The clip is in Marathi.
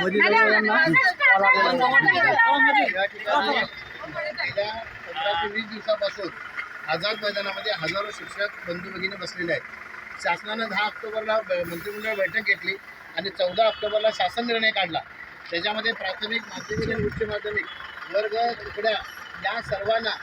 ते वीस दिवसापासून आझाद मैदानामध्ये हजारो शिक्षक बंधू भगिनी बसलेले आहेत शासनानं दहा ऑक्टोबरला मंत्रिमंडळ बैठक घेतली आणि चौदा ऑक्टोबरला शासन निर्णय काढला त्याच्यामध्ये प्राथमिक माध्यमिक आणि उच्च माध्यमिक वर्ग तुकड्या या सर्वांना